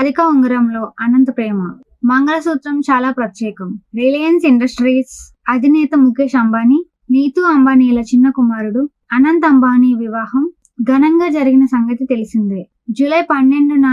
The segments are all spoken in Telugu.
అధిక ఉంగరంలో అనంత ప్రేమ. మంగళసూత్రం చాలా ప్రత్యేకం. రిలయన్స్ ఇండస్ట్రీస్ అధినేత ముఖేష్ అంబానీ నీతూ అంబానీల చిన్న కుమారుడు అనంత్ అంబానీ వివాహం ఘనంగా జరిగిన సంగతి తెలిసిందే. జూలై పన్నెండున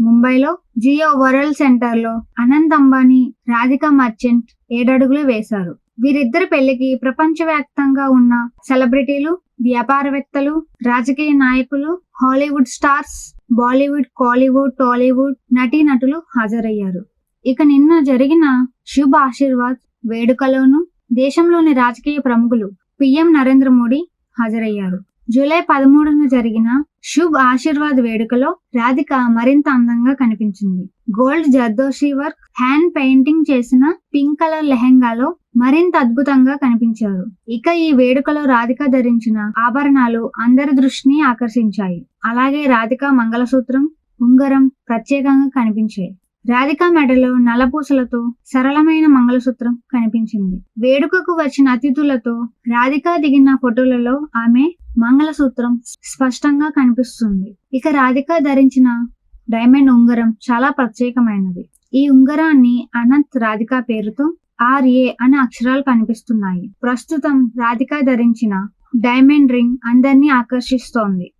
ముంబైలో జియో వరల్డ్ సెంటర్లో అనంత్ అంబానీ రాధికా మర్చెంట్ ఏడడుగులు వేశారు. వీరిద్దరి పెళ్ళికి ప్రపంచవ్యాప్తంగా ఉన్న సెలబ్రిటీలు వ్యాపారవేత్తలు రాజకీయ నాయకులు Hollywood stars Bollywood Kollywood Tollywood నటీనటులు హాజరయ్యారు. ఇక నిన్న జరిగిన శుభ ఆశీర్వాద్ వేడుకలోను దేశంలోని రాజకీయ ప్రముఖులు పిఎం నరేంద్ర మోడీ హాజరయ్యారు. జూలై పదమూడున జరిగిన శుభ్ ఆశీర్వాద్ వేడుకలో రాధిక మరింత అందంగా కనిపించింది. Gold zardozi work hand painting చేసిన పింక్ కలర్ లెహెంగాలో మరింత అద్భుతంగా కనిపించారు. ఇక ఈ వేడుకలో రాధిక ధరించిన ఆభరణాలు అందరి దృష్టిని ఆకర్షించాయి. అలాగే రాధిక మంగళసూత్రం ఉంగరం ప్రత్యేకంగా కనిపించాయి. రాధిక మెడలో నలపూసలతో సరళమైన మంగళసూత్రం కనిపించింది. వేడుకకు వచ్చిన అతిథులతో రాధిక దిగిన ఫోటోలలో ఆమె మంగళసూత్రం స్పష్టంగా కనిపిస్తుంది. ఇక రాధిక ధరించిన డైమండ్ ఉంగరం చాలా ప్రత్యేకమైనది. ఈ ఉంగరాన్ని అనంత్ రాధిక పేరుతో ఆర్ఏ అనే అక్షరాలు కనిపిస్తున్నాయి. ప్రస్తుతం రాధిక ధరించిన డైమండ్ రింగ్ అందరినీ ఆకర్షిస్తోంది.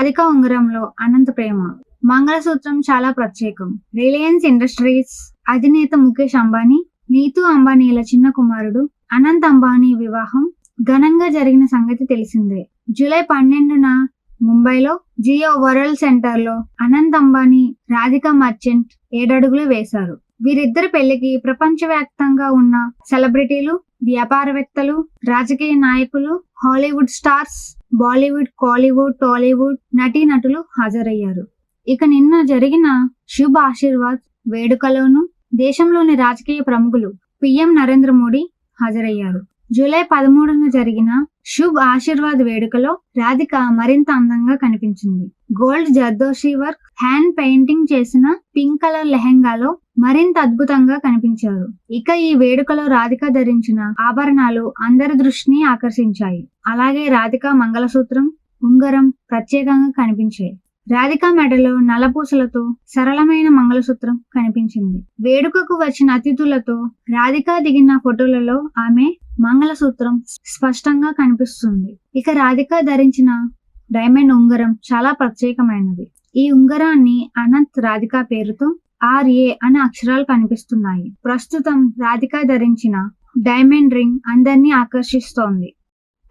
అధిక ఉంగరంలో అనంత ప్రేమ. మంగళసూత్రం చాలా ప్రత్యేకం. రిలయన్స్ ఇండస్ట్రీస్ అధినేత ముఖేష్ అంబానీ నీతు అంబానీల చిన్న కుమారుడు అనంత్ అంబానీ వివాహం ఘనంగా జరిగిన సంగతి తెలిసిందే. జూలై పన్నెండున ముంబైలో జియో వరల్డ్ సెంటర్లో అనంత్ అంబానీ రాధిక మర్చెంట్ ఏడడుగులు వేశారు. వీరిద్దరి పెళ్ళికి ప్రపంచవ్యాప్తంగా ఉన్న సెలబ్రిటీలు వ్యాపారవేత్తలు రాజకీయ నాయకులు Hollywood stars Bollywood Kollywood Tollywood నటీనటులు హాజరయ్యారు. ఇక నిన్న జరిగిన శుభ ఆశీర్వాద్ వేడుకలోను దేశంలోని రాజకీయ ప్రముఖులు పిఎం నరేంద్ర మోడీ హాజరయ్యారు. జూలై పదమూడున జరిగిన శుభ్ ఆశీర్వాద్ వేడుకలో రాధిక మరింత అందంగా కనిపించింది. Gold zardozi work hand painting చేసిన పింక్ కలర్ లెహెంగాలో మరింత అద్భుతంగా కనిపించారు. ఇక ఈ వేడుకలో రాధిక ధరించిన ఆభరణాలు అందరి దృష్టిని ఆకర్షించాయి. అలాగే రాధిక మంగళసూత్రం ఉంగరం ప్రత్యేకంగా కనిపించాయి. రాధిక మెడలో నలపూసలతో సరళమైన మంగళసూత్రం కనిపించింది. వేడుకకు వచ్చిన అతిథులతో రాధిక దిగిన ఫోటోలలో ఆమె మంగళసూత్రం స్పష్టంగా కనిపిస్తుంది. ఇక రాధిక ధరించిన డైమండ్ ఉంగరం చాలా ప్రత్యేకమైనది. ఈ ఉంగరాన్ని అనంత్ రాధిక పేరుతో ఆర్ఏ అనే అక్షరాలు కనిపిస్తున్నాయి. ప్రస్తుతం రాధిక ధరించిన డైమండ్ రింగ్ అందరినీ ఆకర్షిస్తోంది.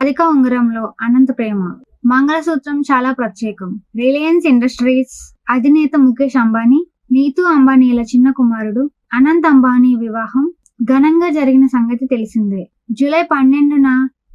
అధిక ఉంగరంలో అనంత ప్రేమ. మంగళసూత్రం చాలా ప్రత్యేకం. రిలయన్స్ ఇండస్ట్రీస్ అధినేత ముఖేష్ అంబానీ నీతూ అంబానీల చిన్న కుమారుడు అనంత్ అంబానీ వివాహం ఘనంగా జరిగిన సంగతి తెలిసిందే. జూలై పన్నెండున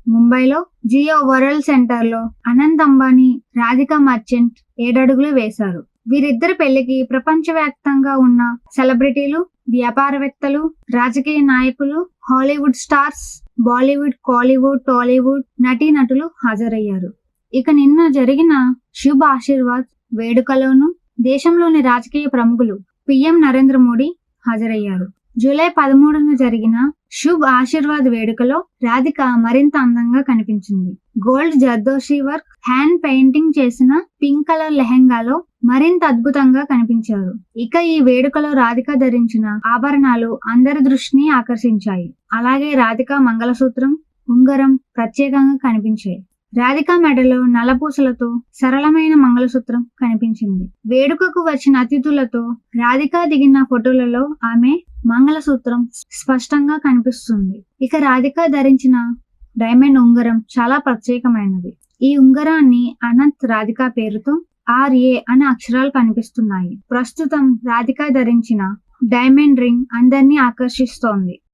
ముంబైలో జియో వరల్డ్ సెంటర్లో అనంత్ అంబానీ రాధికా మర్చెంట్ ఏడడుగులు వేశారు. వీరిద్దరి పెళ్ళికి ప్రపంచవ్యాప్తంగా ఉన్న సెలబ్రిటీలు వ్యాపారవేత్తలు రాజకీయ నాయకులు Hollywood stars Bollywood Kollywood Tollywood నటీనటులు హాజరయ్యారు. ఇక నిన్న జరిగిన శుభ్ ఆశీర్వాద్ వేడుకలోను దేశంలోని రాజకీయ ప్రముఖులు పిఎం నరేంద్ర మోడీ హాజరయ్యారు. జూలై పదమూడున జరిగిన శుభ్ ఆశీర్వాద్ వేడుకలో రాధిక మరింత అందంగా కనిపించింది. Gold zardozi work hand painting చేసిన పింక్ కలర్ లెహెంగాలో మరింత అద్భుతంగా కనిపించారు. ఇక ఈ వేడుకలో రాధిక ధరించిన ఆభరణాలు అందరి దృష్టిని ఆకర్షించాయి. అలాగే రాధిక మంగళసూత్రం ఉంగరం ప్రత్యేకంగా కనిపించాయి. రాధిక మెడలో నలపూసలతో సరళమైన మంగళసూత్రం కనిపించింది. వేడుకకు వచ్చిన అతిథులతో రాధిక దిగిన ఫోటోలలో ఆమె మంగళసూత్రం స్పష్టంగా కనిపిస్తుంది. ఇక రాధిక ధరించిన డైమండ్ ఉంగరం చాలా ప్రత్యేకమైనది. ఈ ఉంగరాన్ని అనంత్ రాధిక పేరుతో ఆర్ఏ అనే అక్షరాలు కనిపిస్తున్నాయి. ప్రస్తుతం రాధిక ధరించిన డైమండ్ రింగ్ అందరినీ ఆకర్షిస్తోంది.